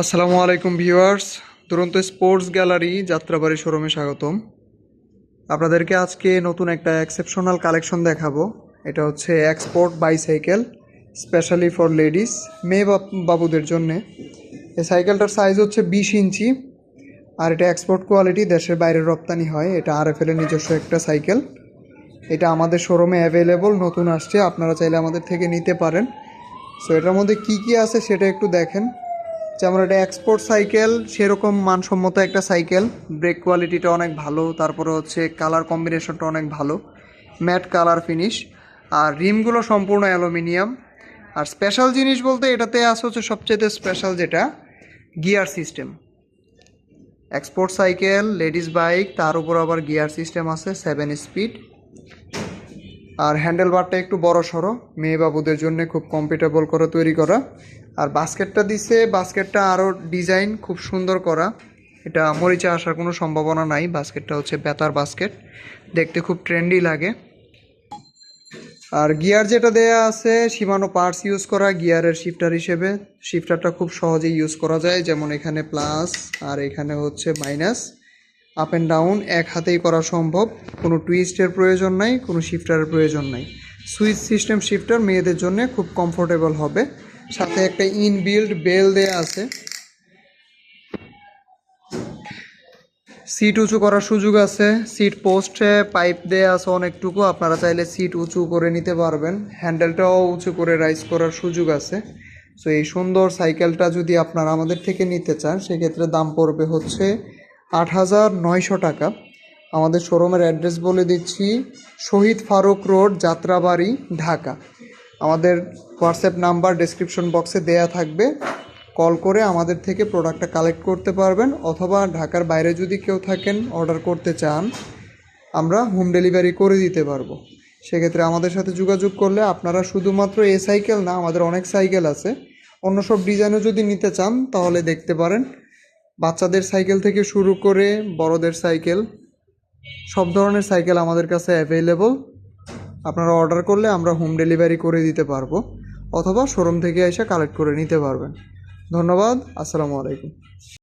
আসসালামু আলাইকুম ভিউয়ার্স, দুরন্ত স্পোর্টস গ্যালারি, যাত্রাবাড়ি শোরুমে স্বাগতম। আপনাদেরকে আজকে নতুন একটা এক্সেপশনাল কালেকশন দেখাবো। এটা হচ্ছে export bicycle specially for ladies মেয়ে বাবুদের জন্যে। এই সাইকেলটার সাইজ হচ্ছে বিশ ইঞ্চি, আর এটা এক্সপোর্ট কোয়ালিটি দেশের বাইরে রপ্তানি হয়। এটা আর এফ এর নিজস্ব একটা সাইকেল এটা আমাদের শোরুমে অ্যাভেলেবল নতুন আসছে। আপনারা চাইলে আমাদের থেকে নিতে পারেন। সো এটার মধ্যে কি কি আছে সেটা একটু দেখেন। যেমন এটা এক্সপোর্ট সাইকেল সেরকম মানসম্মত একটা সাইকেল ব্রেক কোয়ালিটিটা অনেক ভালো, তারপরে হচ্ছে কালার কম্বিনেশনটা অনেক ভালো। ম্যাট কালার ফিনিশ আর রিমগুলো সম্পূর্ণ অ্যালুমিনিয়াম। আর স্পেশাল জিনিস বলতে এটাতে আছে হচ্ছে সবচেয়ে স্পেশাল যেটা gear system export cycle ladies bike তার উপর আবার গিয়ার সিস্টেম আছে সেভেন স্পিড আর হ্যান্ডেল বারটা একটু বড় সড়ো, মেয়ে বাবুদের জন্য খুব কমফোর্টেবল করে তৈরি করা। আর বাস্কেটটা দিছে, বাস্কেটটা আরও ডিজাইন খুব সুন্দর করা। এটা মরিচা আসার কোনো সম্ভাবনা নাই, বাস্কেটটা হচ্ছে বেতার বাস্কেট। দেখতে খুব ট্রেন্ডি লাগে। আর গিয়ার যেটা দেয়া আছে, সীমানো পার্টস ইউজ করা, গিয়ারের শিফটার হিসেবে। শিফটারটা খুব সহজেই ইউজ করা যায়, যেমন এখানে প্লাস আর এখানে হচ্ছে মাইনাস আপ অ্যান্ড ডাউন এক হাতেই করা সম্ভব। কোনো টুইস্টের প্রয়োজন নাই, কোনো শিফটারের প্রয়োজন নাই। সুইচ সিস্টেম শিফটার মেয়েদের জন্য খুব কমফোর্টেবল হবে। সাথে একটা ইনবিল্ড বেল দেয়া আছে। সিট উঁচু করার সুযোগ আছে। সিট পোস্টে পাইপ দেয়া আছে অনেকটুকু। আপনারা চাইলে সিট উঁচু করে নিতে পারবেন। হ্যান্ডেলটাও উঁচু করে রাইজ করার সুযোগ আছে। সো এই সুন্দর সাইকেলটা যদি আপনারা আমাদের থেকে নিতে চান, সেক্ষেত্রে দাম পড়বে হচ্ছে আট হাজার নয়শো টাকা। আমাদের শোরুমের অ্যাড্রেস বলে দিচ্ছি, শহীদ ফারুক রোড, যাত্রাবাড়ি, ঢাকা। আমাদের হোয়াটসঅ্যাপ নাম্বার ডেসক্রিপশন বক্সে দেয়া থাকবে। কল করে আমাদের থেকে প্রোডাক্টটা কালেক্ট করতে পারবেন অথবা ঢাকার বাইরে যদি কেউ থাকেন, অর্ডার করতে চান, আমরা হোম ডেলিভারি করে দিতে পারব। সেক্ষেত্রে আমাদের সাথে যোগাযোগ করলে আপনারা শুধুমাত্র এ সাইকেল না, আমাদের অনেক সাইকেল আছে। অন্য সব ডিজাইনও যদি নিতে চান, তাহলে দেখতে পারেন। বাচ্চাদের সাইকেল থেকে শুরু করে বড়দের সাইকেল, সব ধরনের সাইকেল আমাদের কাছে অ্যাভেলেবল আপনারা অর্ডার করলে আমরা হোম ডেলিভারি করে দিতে পারব, অথবা শোরুম থেকে এসে কালেক্ট করে নিতে পারবেন। ধন্যবাদ, আসসালামু আলাইকুম।